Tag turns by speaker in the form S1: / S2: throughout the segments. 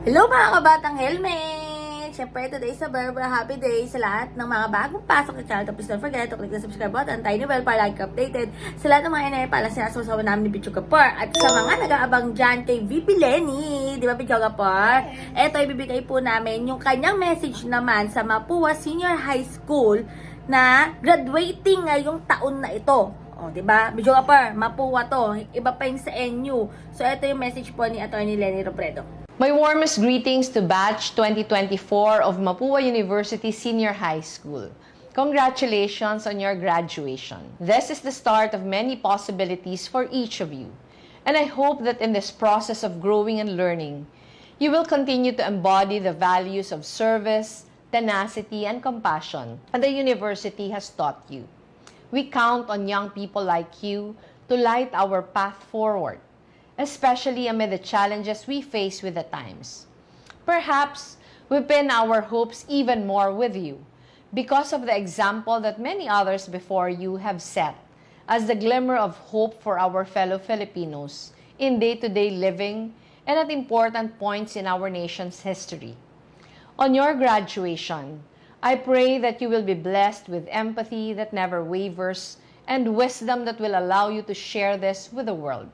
S1: Hello mga kabatang helmet! Siyempre, today is a very, very happy day sa lahat ng mga bagong pasok sa channel. Tapos don't forget to click the subscribe button, tiny bell para like updated sa lahat ng mga inay para sinasusawa namin ni Pichu Kapor. At sa mga nag-aabang dyan kay VP Lenny, di ba Pichu Kapor? Eto, ibibigay po namin yung kanyang message naman sa Mapua Senior High School na graduating ngayong taon na ito. O, di ba? Medyo kapar, mapuwa to. Iba pa yung sa NU. So, ito yung message po ni Attorney Lenny Robredo.
S2: My warmest greetings to Batch 2024 of Mapua University Senior High School. Congratulations on your graduation. This is the start of many possibilities for each of you. And I hope that in this process of growing and learning, you will continue to embody the values of service, tenacity, and compassion that the university has taught you. We count on young people like you to light our path forward, especially amid the challenges we face with the times. Perhaps we pin our hopes even more with you because of the example that many others before you have set as the glimmer of hope for our fellow Filipinos in day to day living and at important points in our nation's history. On your graduation, I pray that you will be blessed with empathy that never wavers and wisdom that will allow you to share this with the world.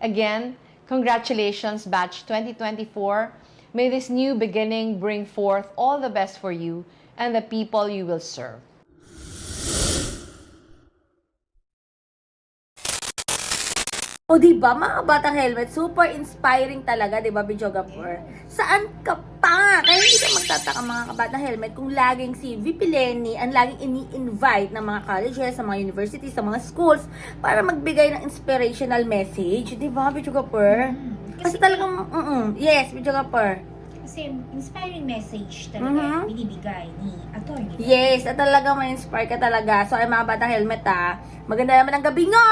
S2: Again, congratulations, Batch 2024. May this new beginning bring forth all the best for you and the people you will serve.
S1: O di ba mga batang helmet, super inspiring talaga, di ba, Bijogapur? Saan ka pa? Kaya hindi ka magtataka mga kabatang helmet kung laging si VP Lenny ang laging ini-invite ng mga colleges, sa mga universities, sa mga schools para magbigay ng inspirational message, di ba, Bijogapur? Kasi talagang, mm yes, Bijogapur.
S3: Kasi inspiring message talaga
S1: Mhm.
S3: binibigay ni attorney.
S1: Yes, at talagang may inspire ka talaga. So, ay mga batang helmet ah, maganda naman ang gabi nga!